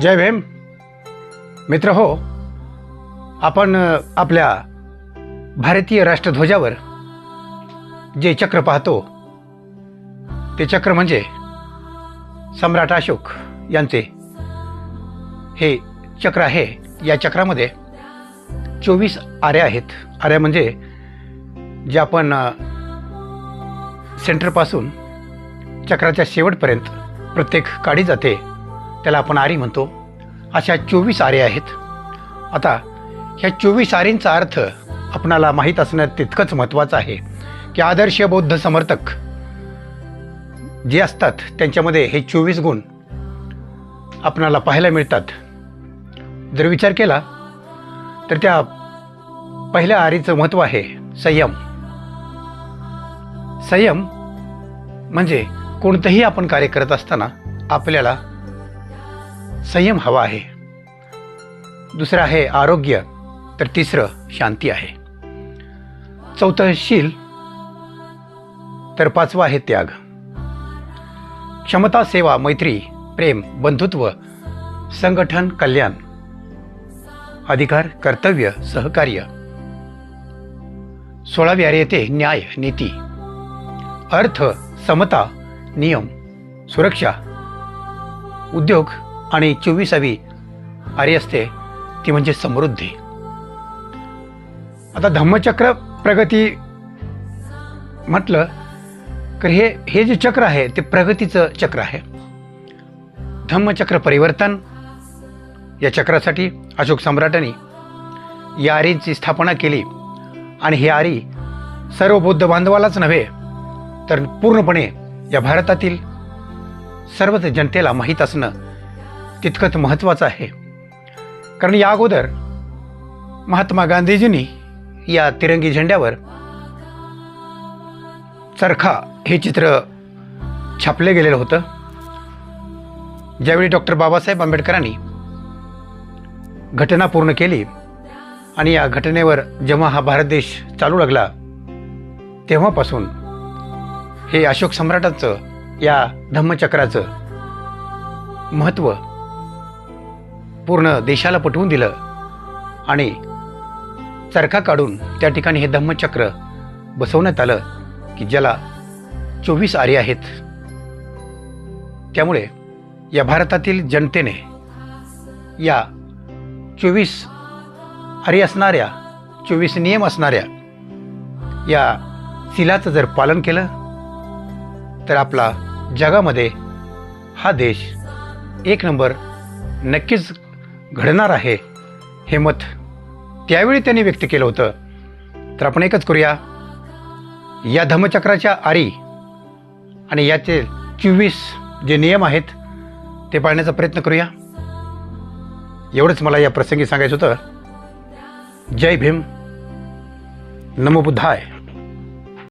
जय भीम. मित्र हो आपण आपल्या भारतीय राष्ट्रध्वजावर जे चक्र पाहतो ते चक्र म्हणजे सम्राट अशोक यांचे हे चक्र आहे. या चक्रामध्ये चोवीस आऱ्या आहेत. आऱ्या म्हणजे जे आपण सेंटरपासून चक्राच्या शेवटपर्यंत प्रत्येक काढी जाते. त्याला आपण आरी म्हणतो. अशा चोवीस आरे आहेत. आता ह्या चोवीस आरींचा अर्थ आपणाला माहीत असणं तितकंच महत्त्वाचं आहे की आदर्श बौद्ध समर्थक जे असतात त्यांच्यामध्ये हे चोवीस गुण आपणाला पाहायला मिळतात. जर विचार केला तर त्या पहिल्या आरीचं महत्त्व आहे संयम. संयम म्हणजे कोणतंही आपण कार्य करत असताना आपल्याला संयम हवा आहे. दुसरं आहे आरोग्य तर तिसरं शांती आहे. चौथं शील तर पाचवं आहे त्याग. क्षमता सेवा मैत्री प्रेम बंधुत्व संगठन कल्याण अधिकार कर्तव्य सहकार्य. सोळावी आरे येते न्याय नीती. अर्थ समता नियम सुरक्षा उद्योग आणि चोवीसावी आरी असते ती म्हणजे समृद्धी. आता धम्मचक्र प्रगती म्हटलं तर हे हे जे चक्र आहे ते प्रगतीचं चक्र आहे. धम्मचक्र परिवर्तन या चक्रासाठी अशोक सम्राटांनी या आरींची स्थापना केली. आणि ही आरी सर्व बौद्ध बांधवालाच नव्हे तर पूर्णपणे या भारतातील सर्वच जनतेला माहीत असणं तितकंच महत्त्वाचं आहे. कारण या अगोदर महात्मा गांधीजींनी या तिरंगी झेंड्यावर चरखा हे चित्र छापले गेलेलं होतं. ज्यावेळी डॉक्टर बाबासाहेब आंबेडकरांनी घटना पूर्ण केली आणि या घटनेवर जेव्हा हा भारत देश चालू लागला तेव्हापासून हे अशोक सम्राटाचं या धम्मचक्राचं महत्त्व पूर्ण देशाला पटवून दिलं. आणि चरखा काढून त्या ठिकाणी हे धम्मचक्र बसवण्यात आलं की ज्याला चोवीस आरे आहेत. त्यामुळे या भारतातील जनतेने या चोवीस आरे असणाऱ्या चोवीस नियम असणाऱ्या या शिलाचं जर पालन केलं तर आपला जगामध्ये हा देश एक नंबर नक्कीच घडणार आहे हे मत त्यावेळी त्यांनी व्यक्त केलं होतं. तर आपण एकच करूया. या धम्मचक्राच्या आरी आणि याचे चोवीस जे नियम आहेत ते पाळण्याचा प्रयत्न करूया. एवढंच मला या प्रसंगी सांगायचं होतं. जय भीम. नमो बुद्धाय.